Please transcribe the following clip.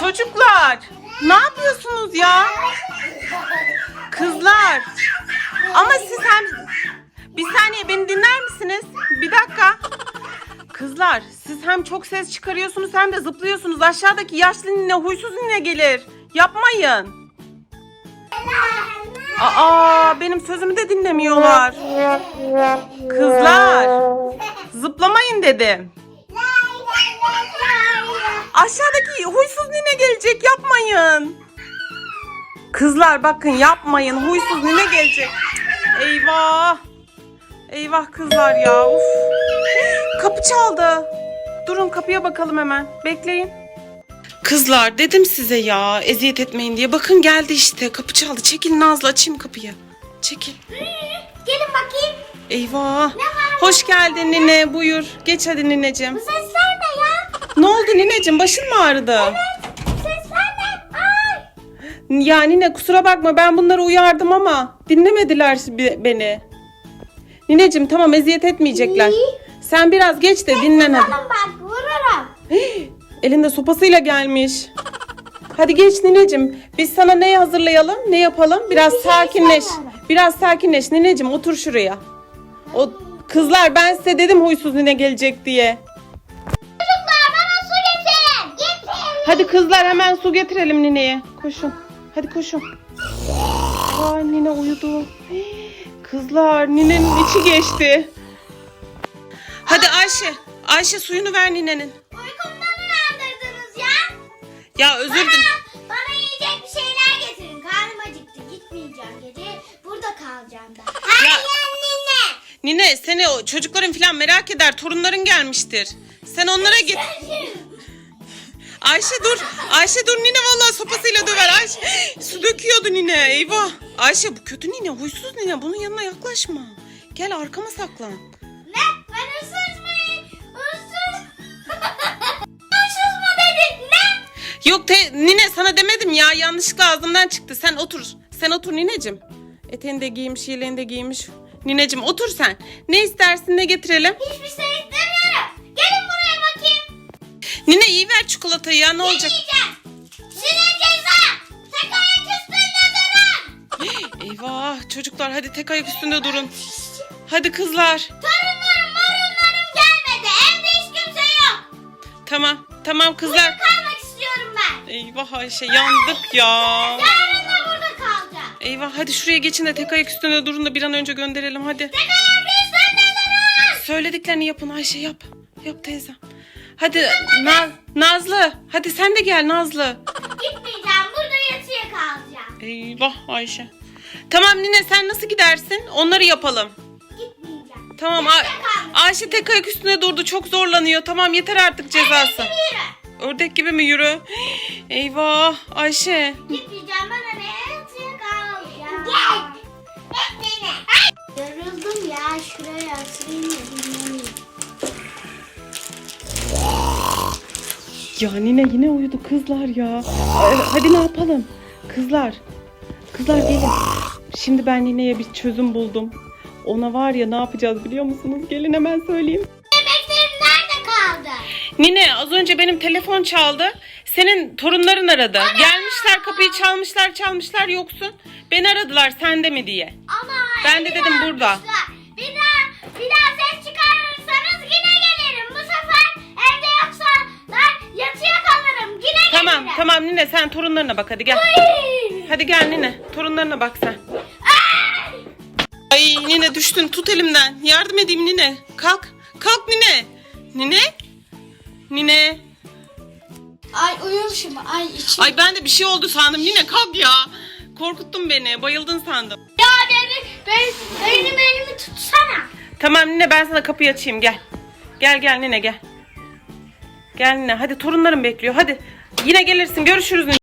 Çocuklar ne yapıyorsunuz ya? Kızlar. Ama siz hem... Bir saniye beni dinler misiniz? Bir dakika. Kızlar siz hem çok ses çıkarıyorsunuz hem de zıplıyorsunuz. Aşağıdaki yaşlı nine huysuz nine gelir. Yapmayın. Aa benim sözümü de dinlemiyorlar. Kızlar zıplamayın dedim. Aşağıdaki huysuz nine gelecek yapmayın. Kızlar bakın yapmayın huysuz nine gelecek. Eyvah. Eyvah kızlar ya. Uf. Kapı çaldı. Durun kapıya bakalım hemen. Bekleyin. Kızlar dedim size ya eziyet etmeyin diye. Bakın geldi işte. Kapı çaldı. Çekil Nazlı açayım kapıyı. Çekil. Gelin bakayım. Eyvah. Hoş geldin nine. Buyur. Geç hadi nineciğim. Bu sesler ne oldu nineciğim? Başın mı ağrıdı? Sesler ne? Ay. Ya nine kusura bakma ben bunları uyardım ama dinlemediler beni. Nineciğim tamam eziyet etmeyecekler. İyi. Sen biraz geç de dinlen hadi. Alın bak vururum. Elinde sopasıyla gelmiş. Hadi geç nineciğim. Biz sana ne hazırlayalım? Ne yapalım? Biraz Bir şey sakinleş. Biraz sakinleş nineciğim otur şuraya. O kızlar ben size dedim huysuz nine gelecek diye. Hadi kızlar hemen su getirelim nineye. Koşun. Hadi koşun. Aa nine uyudu. Kızlar ninenin içi geçti. Hadi Ayşe. Ayşe suyunu ver ninenin. Uykumdan uyandırdınız ya. Ya özür dilerim. Bana, bana yiyecek bir şeyler getirin. Karnım acıktı. Gitmeyeceğim gece. Burada kalacağım ben. Hayır anne. Nine seni o çocukların falan merak eder. Torunların gelmiştir. Sen onlara git. Ayşe dur. Ayşe dur Nine vallahi sopasıyla döver. Ayşe su döküyordu Nine. Eyvah. Ayşe bu kötü Nine, huysuz Nine. Bunun yanına yaklaşma. Gel arkama saklan. Ne? Ben hırsız mıyım? Hırsız. hırsız mı dedin? Ne? Yok te, Nine sana demedim ya. Yanlışlıkla ağzımdan çıktı. Sen otur. Sen otur Nineciğim. Eteğini de giymiş, yeleğini de giymiş. Nineciğim otur sen. Ne istersin ne getirelim? Hiçbir şey Nine iyi ver çikolatayı ya ne olacak? Sizin ceza. Tek ayak üstünde durun. Eyvah çocuklar hadi tek ayak üstünde durun. Hadi kızlar. Torunlarım morunlarım gelmedi. Evde hiç kimse yok. Tamam tamam kızlar. Kalmak istiyorum ben. Eyvah Ayşe yandık ya. Yarın da burada kalacağım. Eyvah hadi şuraya geçin de tek ayak üstünde durun da bir an önce gönderelim hadi. Tek ayak üstünde durun. Söylediklerini yapın Ayşe yap. Yap teyze. Hadi Na- Nazlı hadi sen de gel Nazlı. Gitmeyeceğim. Burada yatıya kalacağım. Eyvah Ayşe. Tamam Nine sen nasıl gidersin? Onları yapalım. Gitmeyeceğim. Tamam Yatıya Ay-. Ayşe tek ayak üstünde durdu çok zorlanıyor. Tamam yeter artık cezası. Yürü. Ördek gibi mi yürü? Eyvah Ayşe. Gitmeyeceğim. Ben oraya yatıya kalacağım. Gel. Git beni. Yoruldum ya. Şuraya yatırayım da dinleneyim. Ya Nine yine uyudu kızlar ya. Ee, Hadi ne yapalım? Kızlar. Kızlar gelin. Şimdi ben Nine'ye bir çözüm buldum. Ona var ya ne yapacağız biliyor musunuz? Gelin hemen söyleyeyim. Yemeklerim nerede kaldı? Nine az önce benim telefon çaldı. Senin torunların aradı. Gelmişler kapıyı çalmışlar çalmışlar yoksun. Beni aradılar sende mi diye. Ama Ben de dedim burada. Tamam tamam Nine sen torunlarına bak hadi gel. Ay. Hadi gel Nine torunlarına bak sen. Ay Nine düştün tut elimden. Yardım edeyim Nine. Kalk. Kalk Nine. Nine. Nine. Ay uyumuşum. Ay içim. Ay ben de bir şey oldu sandım. Nine kalk ya. Korkuttun beni. Bayıldın sandım. Ya beni, ben, benim elimi tutsana. Tamam Nine ben sana kapıyı açayım gel. Gel gel Nine gel. Gel Nine hadi torunlarım bekliyor hadi. Yine gelirsin görüşürüz.